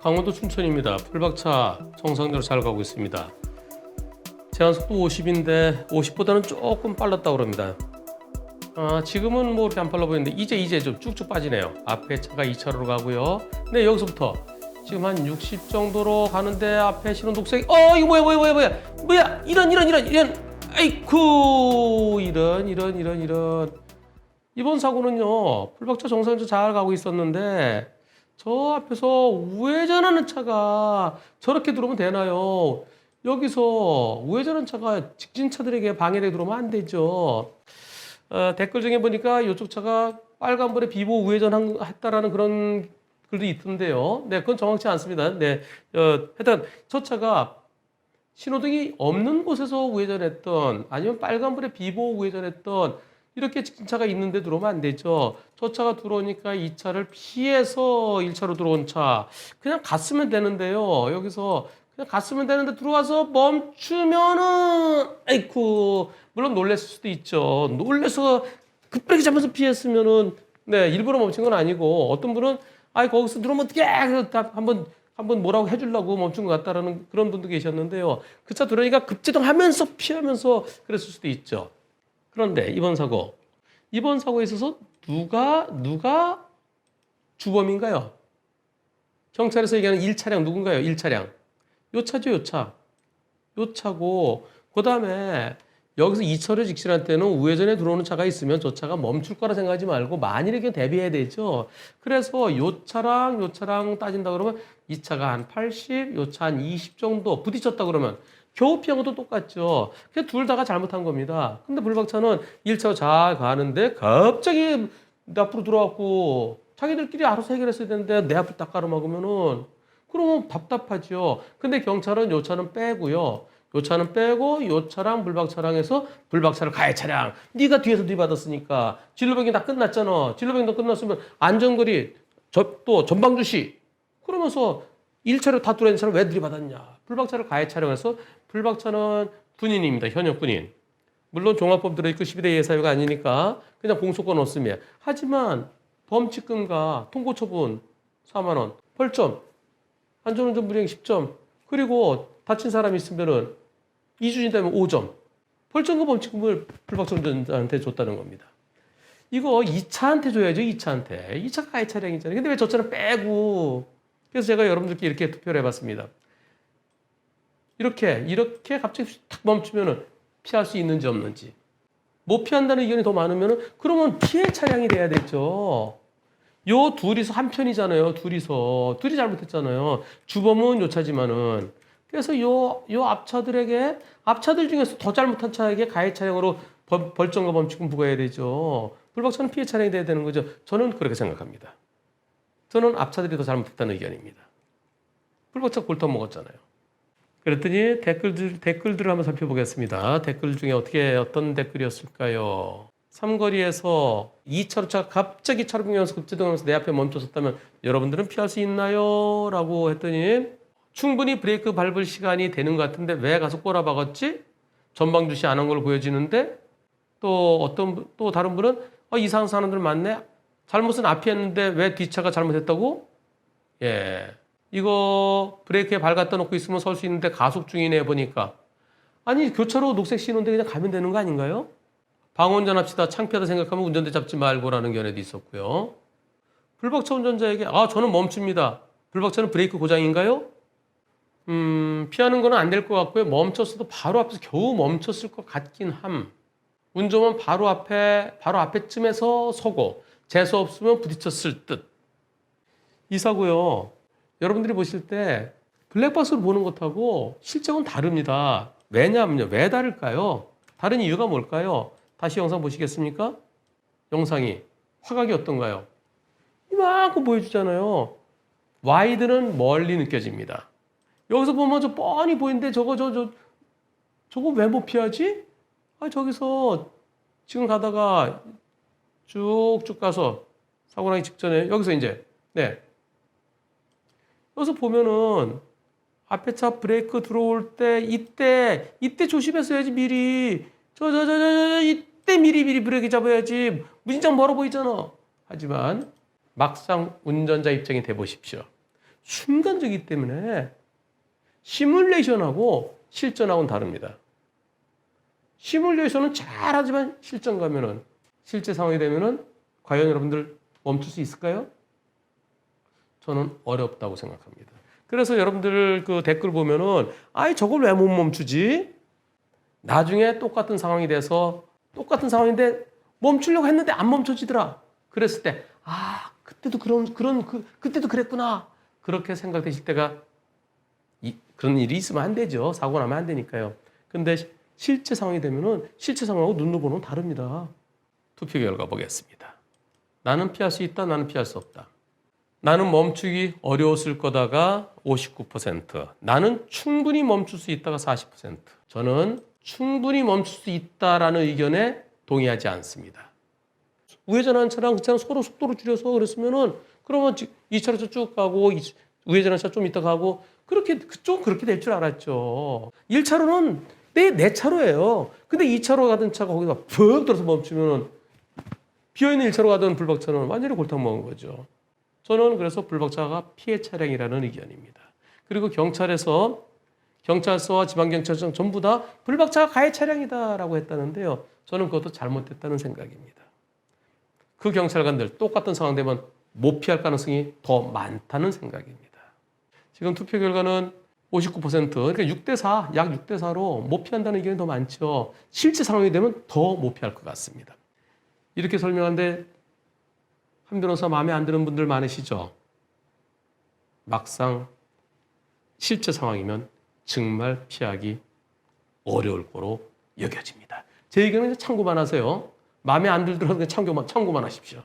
강원도 춘천입니다. 풀박차 정상대로 잘 가고 있습니다. 제한 속도 50인데 50보다는 조금 빨랐다고 그럽니다. 아, 지금은 뭐 이렇게 안 빨라 보이는데 이제 이제 좀 쭉쭉 빠지네요. 앞에 차가 2차로로 가고요. 네 여기서부터 지금 한 60 정도로 가는데 앞에 신호 녹색. 어 이거 뭐야 뭐야 뭐야 뭐야 뭐야 이런 이런 이런 이런 아이쿠 이런 이런 이런 이런 이번 사고는요 풀박차 정상에서 잘 가고 있었는데 저 앞에서 우회전하는 차가 저렇게 들어오면 되나요? 여기서 우회전하는 차가 직진 차들에게 방해돼 들어오면 안 되죠. 어, 댓글 중에 보니까 이쪽 차가 빨간불에 비보 우회전했다라는 그런 글도 있던데요. 네, 그건 정확치 않습니다. 네, 어, 하여튼 저 차가 신호등이 없는 곳에서 우회전했던 아니면 빨간불에 비보 우회전했던 이렇게 직진차가 있는데 들어오면 안 되죠. 저 차가 들어오니까 이 차를 피해서 1차로 들어온 차 그냥 갔으면 되는데요. 여기서 그냥 갔으면 되는데 들어와서 멈추면은 아이쿠 물론 놀랬을 수도 있죠. 놀래서 급브레이크 잡면서 피했으면은 네 일부러 멈춘 건 아니고 어떤 분은 아이 거기서 들어오면 어떻게 한번 한번 뭐라고 해주려고 멈춘 것 같다라는 그런 분도 계셨는데요. 그 차 들어오니까 급제동하면서 피하면서 그랬을 수도 있죠. 그런데 이번 사고 이번 사고에 있어서 누가 누가 주범인가요? 경찰에서 얘기하는 1차량 누군가요? 1차량. 요 차죠, 요 차. 요 차고 그 다음에 여기서 2차로 직진할 때는 우회전에 들어오는 차가 있으면 저 차가 멈출 거라 생각하지 말고 만일에 대비해야 되죠. 그래서 요 차랑 요 차랑 따진다 그러면 이 차가 한 80, 요 차 한 20 정도 부딪혔다 그러면 겨우 피한 것도 똑같죠. 그냥 둘 다가 잘못한 겁니다. 근데 불박차는 1차로 잘 가는데 갑자기 내 앞으로 들어왔고 자기들끼리 알아서 해결했어야 되는데 내 앞을 딱 가로막으면은 그러면 답답하죠. 근데 경찰은 요 차는 빼고요. 요 차는 빼고 요 차랑 불박 차량에서 불박 차를 가해 차량. 네가 뒤에서 뒤받았으니까 진로병이 다 끝났잖아. 진로병도 끝났으면 안전거리 저, 또 전방주시 그러면서 1차로 다 뚫어낸 차를 왜 들이받았냐. 불박차를 가해 차량해서 불박차는 군인입니다. 현역 군인. 물론 종합법 들어있고 12대 예사유가 아니니까 그냥 공소권 없으면. 하지만 범칙금과 통고처분 4만 원, 벌점, 안전운전 불이행 10점, 그리고 다친 사람이 있으면은 2주진 되면 5점. 벌점과 범칙금을 불박차 운전자한테 줬다는 겁니다. 이거 2차한테 줘야죠, 2차한테. 2차가 가해 차량이잖아요. 근데 왜저 차는 빼고. 그래서 제가 여러분들께 이렇게 투표를 해봤습니다. 이렇게, 이렇게 갑자기 탁 멈추면은 피할 수 있는지 없는지. 못 피한다는 의견이 더 많으면은 그러면 피해 차량이 돼야 되죠. 요 둘이서 한 편이잖아요. 둘이서. 둘이 잘못했잖아요. 주범은 요 차지만은. 그래서 요, 요 앞차들에게, 앞차들 중에서 더 잘못한 차에게 가해 차량으로 벌- 벌점과 범칙금 부과해야 되죠. 불박차는 피해 차량이 돼야 되는 거죠. 저는 그렇게 생각합니다. 저는 앞차들이 더 잘못했다는 의견입니다. 불박차 골터 먹었잖아요. 그랬더니 댓글들, 댓글들을 한번 살펴보겠습니다. 댓글 중에 어떻게, 어떤 댓글이었을까요? 삼거리에서 2차로 차가 갑자기 차로 변경해서 급제동하면서 내 앞에 멈춰섰다면 여러분들은 피할 수 있나요? 라고 했더니 충분히 브레이크 밟을 시간이 되는 것 같은데 왜 가서 꼬라박았지? 전방 주시 안 한 걸로 보여지는데 또 어떤 분- 또 다른 분은 어, 이상한 사람들 많네. 잘못은 앞이 했는데 왜 뒷차가 잘못했다고? 예. 이거 브레이크에 발 갖다 놓고 있으면 설 수 있는데 가속 중이네 보니까. 아니 교차로 녹색 신호인데 그냥 가면 되는 거 아닌가요? 방운전 합시다. 창피하다 생각하면 운전대 잡지 말고라는 견해도 있었고요. 불박차 운전자에게 아 저는 멈춥니다. 불박차는 브레이크 고장인가요? 음 피하는 거는 안될 것 같고요. 멈췄어도 바로 앞에서 겨우 멈췄을 것 같긴 함. 운 좋으면 바로 앞에 바로 앞에쯤에서 서고 재수 없으면 부딪혔을 듯. 이 사고요. 여러분들이 보실 때 블랙박스로 보는 것하고 실정은 다릅니다. 왜냐하면요. 왜 다를까요? 다른 이유가 뭘까요? 다시 영상 보시겠습니까? 영상이 화각이 어떤가요? 이만큼 보여주잖아요. 와이드는 멀리 느껴집니다. 여기서 보면 저 뻔히 보이는데 저거 저 저 저 거 왜 못 피하지? 아 저기서 지금 가다가 쭉쭉 가서 사고 나기 직전에 여기서 이제 네 여기서 보면은 앞에 차 브레이크 들어올 때 이때 이때 조심했어야지 미리 저 저 저 저 이때 미리 미리 브레이크 잡아야지 무진장 멀어 보이잖아. 하지만 막상 운전자 입장이 돼 보십시오. 순간적이기 때문에 시뮬레이션하고 실전하고는 다릅니다. 시뮬레이션은 잘하지만 실전 가면은 실제 상황이 되면은 과연 여러분들 멈출 수 있을까요? 저는 어렵다고 생각합니다. 그래서 여러분들 그 댓글 보면은 아이 저걸 왜 못 멈추지? 나중에 똑같은 상황이 돼서 똑같은 상황인데 멈추려고 했는데 안 멈춰지더라. 그랬을 때 아, 그때도 그런 그런 그 그때도 그랬구나. 그렇게 생각되실 때가 이, 그런 일이 있으면 안 되죠. 사고 나면 안 되니까요. 근데 시- 실제 상황이 되면은 실제 상황하고 눈으로 보는 건 다릅니다. 투표 결과 보겠습니다. 나는 피할 수 있다. 나는 피할 수 없다. 나는 멈추기 어려웠을 거다가 59%. 나는 충분히 멈출 수 있다가 40%. 저는 충분히 멈출 수 있다라는 의견에 동의하지 않습니다. 우회전하는 차랑 그 차랑 서로 속도를 줄여서 그랬으면은 그러면 2차로서 쭉 가고 이- 우회전하는 차좀 이따 가고 그렇게 그쪽 그렇게 될 줄 알았죠. 1차로는 내, 내 차로예요. 근데 2차로 가던 차가 거기다 푹 들어서 멈추면은 비어있는 1차로 가던 불박차는 완전히 골탕 먹은 거죠. 저는 그래서 불박차가 피해 차량이라는 의견입니다. 그리고 경찰에서 경찰서와 지방경찰청 전부 다 불박차가 가해 차량이다라고 했다는데요. 저는 그것도 잘못됐다는 생각입니다. 그 경찰관들 똑같은 상황 되면 못 피할 가능성이 더 많다는 생각입니다. 지금 투표 결과는 59% 그러니까 6대 4, 약 6대 4로 못 피한다는 의견이 더 많죠. 실제 상황이 되면 더 못 피할 것 같습니다. 이렇게 설명하는데 한 변호사 마음에 안 드는 분들 많으시죠? 막상 실제 상황이면 정말 피하기 어려울 거로 여겨집니다. 제 의견은 참고만 하세요. 마음에 안 들더라도 참고만, 참고만 하십시오.